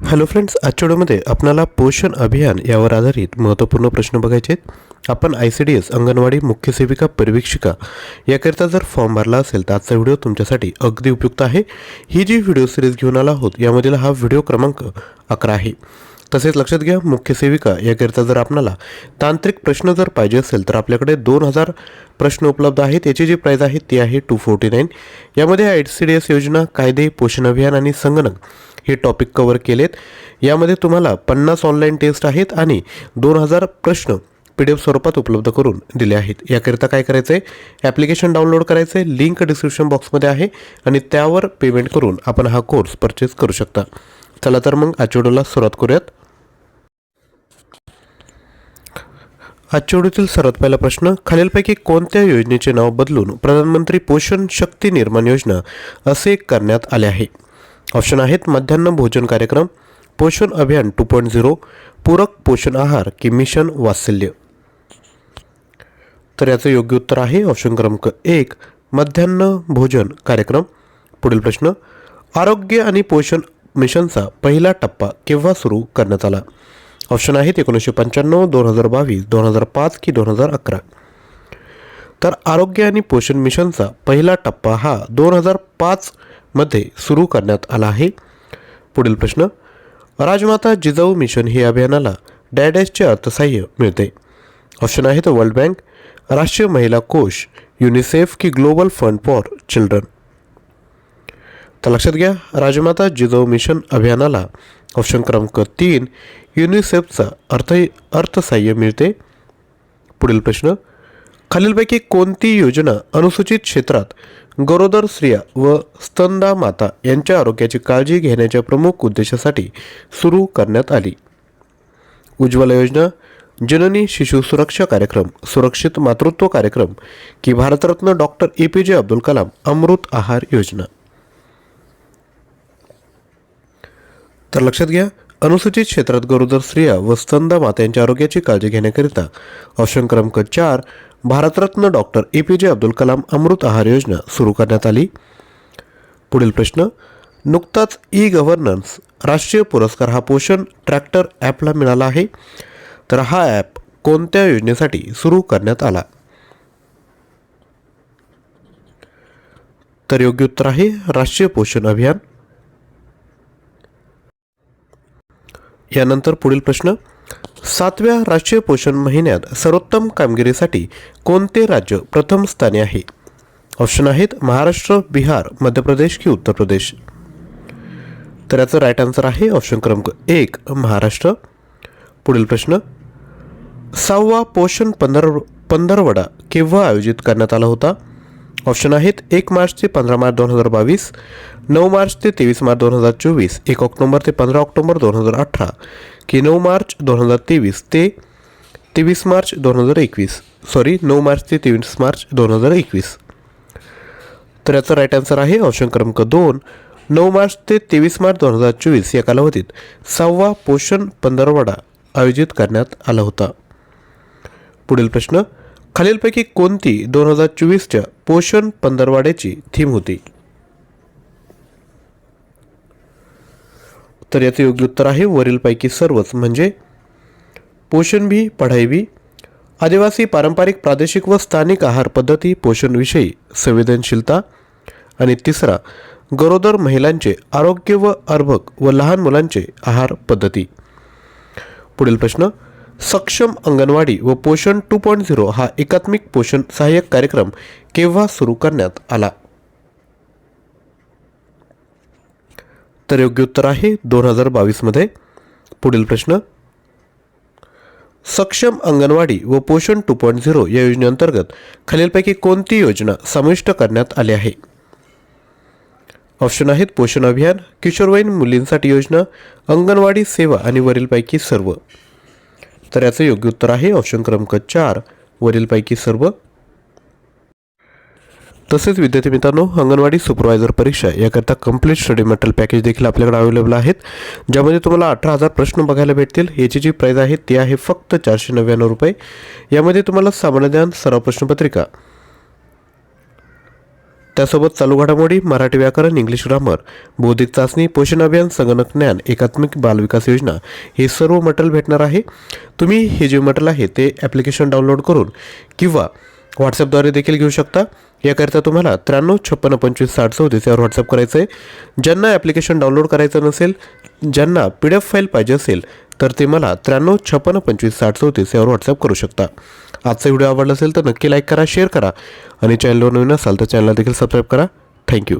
Hello friends आजच्या व्हिडिओमध्ये आपणाला पोषण अभियान यावर आधारित महत्त्वपूर्ण प्रश्न बघायचे आहेत. आपण I C D S anganwadi मुख्य सेविका परिवीक्षिका याकरिता जर फॉर्म भरला असेल तर आजचा व्हिडिओ तुमच्यासाठी अगदी उपयुक्त आहे. ही जी व्हिडिओ सिरीज घेऊन आला आहोत यामधील हा व्हिडिओ क्रमांक अकरा आहे. तसेच लक्षात घ्या मुख्य सेविका याकरिता जर आपणाला तांत्रिक प्रश्न जर पाहिजे असेल तर आपल्याकडे दोन हजार प्रश्न उपलब्ध आहेत. याची जी प्राईज आहे ती आहे टू फोर्टी नाईन यामध्ये आय सी डी एस योजना कायदे पोषण अभियान आणि संगणक हे टॉपिक कवर केलेत. यामध्ये तुम्हाला पन्नास ऑनलाईन टेस्ट आहेत आणि दोन हजार प्रश्न पी डी एफ स्वरूपात उपलब्ध करून दिले आहेत. याकरिता काय करायचं आहे ॲप्लिकेशन डाउनलोड करायचं आहे लिंक डिस्क्रिप्शन बॉक्समध्ये आहे आणि त्यावर पेमेंट करून आपण हा कोर्स परचेस करू शकता. चला तर मग आजच्या व्हिडिओला सुरुवात करूयात. आजच्या व्हिडिओतील सर्वात पहिला प्रश्न खालीलपैकी कोणत्या योजनेचे नाव बदलून प्रधानमंत्री पोषण शक्ती निर्माण योजना असे करण्यात आले आहे? ऑप्शन आहेत मध्यान्ह भोजन कार्यक्रम पोषण अभियान टू पॉईंट झिरो पूरक पोषण आहार की मिशन वात्सल्य. तर याचं योग्य उत्तर आहे ऑप्शन क्रमांक एक मध्यान्ह भोजन कार्यक्रम. पुढील प्रश्न आरोग्य आणि पोषण मिशनचा पहिला टप्पा केव्हा सुरू करण्यात आला? ऑप्शन आहेत एकोणीसशे पंच्याण्णव दोन हजार बावीस दोन हजार पाच की दोन हजार अकरा. तर आरोग्य आणि पोषण मिशनचा पहिला टप्पा हा दोन हजार पाच मध्ये सुरू करण्यात आला आहे. पुढील प्रश्न राजमाता जिजाऊ मिशन हे अभियानाला डॅडॅशचे अर्थसहाय्य मिळते. ऑप्शन आहेत वर्ल्ड बँक राष्ट्रीय महिला कोष युनिसेफ की ग्लोबल फंड फॉर चिल्ड्रन. तर लक्षात घ्या राजमाता जिजाऊ मिशन अभियानाला ऑप्शन क्रमांक तीन युनिसेफचा अर्थ अर्थसहाय्य मिळते. पुढील प्रश्न खालीलपैकी कोणती योजना अनुसूचित क्षेत्रात गरोदर स्त्रिया व स्तनदा माता यांच्या आरोग्याची काळजी घेण्याच्या प्रमुख उद्देशासाठी सुरू करण्यात आली. उज्ज्वला योजना जननी शिशु सुरक्षा कार्यक्रम सुरक्षित मातृत्व कार्यक्रम की भारतरत्न डॉक्टर ए पी जे अब्दुल कलाम अमृत आहार योजना. तर लक्षात घ्या अनुसूचित क्षेत्रात गरोदर स्त्रिया व स्तंदा मात्यांच्या आरोग्याची काळजी घेण्याकरिता ऑप्शन क्रमांक चार भारतरत्न डॉक्टर ए पी जे अब्दुल कलाम अमृत आहार योजना सुरू करण्यात आली. पुढील प्रश्न नुकताच ई गव्हर्नन्स राष्ट्रीय पुरस्कार हा पोषण ट्रॅक्टर ॲपला मिळाला आहे. तर हा ॲप कोणत्या योजनेसाठी सुरू करण्यात आला? तर योग्य उत्तर आहे राष्ट्रीय पोषण अभियान. यानंतर पुढील प्रश्न. सातव्या राष्ट्रीय पोषण महिन्यात सर्वोत्तम कामगिरीसाठी कोणते राज्य प्रथम स्थानी आहे? ऑप्शन आहेत महाराष्ट्र बिहार मध्य प्रदेश की उत्तर प्रदेश. तर याचं राईट आन्सर आहे ऑप्शन क्रमांक एक महाराष्ट्र. पुढील प्रश्न. सहावा पोषण पंधर पंधरवडा केव्हा आयोजित करण्यात आला होता? ऑप्शन आहेत एक मार्च ते पंधरा मार्च दोन हजार बावीस नऊ मार्च ते तेवीस मार्च दोन हजार चोवीस एक ऑक्टोबर ते पंधरा ऑक्टोबर दोन हजार अठरा की नऊ मार्च दोन हजार तेवीस ते तेवीस मार्च दोन हजार एकवीस. सॉरी नऊ मार्च ते तेवीस मार्च दोन हजार एकवीस. तर याचा राईट आन्सर आहे ऑप्शन क्रमांक दोन नऊ मार्च ते तेवीस मार्च दोन हजार चोवीस या कालावधीत सहावा पोषण पंधरवडा आयोजित करण्यात आला होता. पुढील प्रश्न खालीलपैकी कोणती दोन हजार चोवीसच्या पोषण पंधरवाड्याची थीम होती? तर याचे योग्य उत्तर आहे वरीलपैकी सर्वच म्हणजे पोषण भी पढाई भी आदिवासी पारंपरिक प्रादेशिक व स्थानिक आहार पद्धती पोषणविषयी संवेदनशीलता. आणि तिसरा गरोदर महिलांचे आरोग्य व अर्भक व लहान मुलांचे आहार पद्धती. पुढील प्रश्न सक्षम अंगणवाडी व पोषण टू पॉईंट झिरो हा एकात्मिक पोषण सहाय्यक कार्यक्रम केव्हा सुरू करण्यात आला? तर योग्य उत्तर आहे दोन हजार बावीसमध्ये पुढील प्रश्न. सक्षम अंगणवाडी व पोषण टू पॉईंट झिरो या योजनेअंतर्गत खालीलपैकी कोणती योजना समाविष्ट करण्यात आली आहे? ऑप्शन आहेत पोषण अभियान किशोरवयीन मुलींसाठी योजना अंगणवाडी सेवा आणि वरीलपैकी सर्व. तर याचं योग्य उत्तर आहे ऑप्शन क्रमांक चार. वरीलपैकी सर्व. तसेच विद्यार्थी मित्रांनो अंगणवाडी सुपरवायझर परीक्षा याकरता कंप्लीट स्टडी मटेरियल पॅकेज देखील आपल्याकडे अवेलेबल आहेत ज्यामध्ये तुम्हाला अठरा हजार प्रश्न बघायला भेटतील. याची जी प्राईज आहे ती आहे फक्त चारशे नव्याण्णव रुपये. यामध्ये तुम्हाला सामान्य ज्ञान सराव प्रश्नपत्रिका त्यासोबत चालू घडामोडी मराठी व्याकरण इंग्लिश ग्रामर बौद्धिक चाचणी पोषण अभियान संगणक ज्ञान एकात्मिक बालविकास योजना हे सर्व मटेरियल भेटणार आहे. तुम्ही हे जे मटेरियल आहे ते ॲप्लिकेशन डाउनलोड करून किंवा व्हॉट्सअपद्वारे देखील घेऊ शकता. याकरिता तुम्हाला त्र्याण्णव छप्पन्न पंचवीस साठ चौतीस यावर व्हॉट्सअप करायचं आहे ज्यांना ॲप्लिकेशन डाउनलोड करायचं नसेल ज्यांना पी डी एफ फाईल पाहिजे असेल तर ते मला त्र्याण्णव छप्पन्न पंचवीस साठ चौतीस यावर व्हॉट्सअप करू शकता. आजचा व्हिडिओ आवडला असेल तर नक्की लाईक करा शेअर करा. आणि चॅनलवर नवीन असाल तर चॅनलला देखील सबस्क्राईब करा. थँक्यू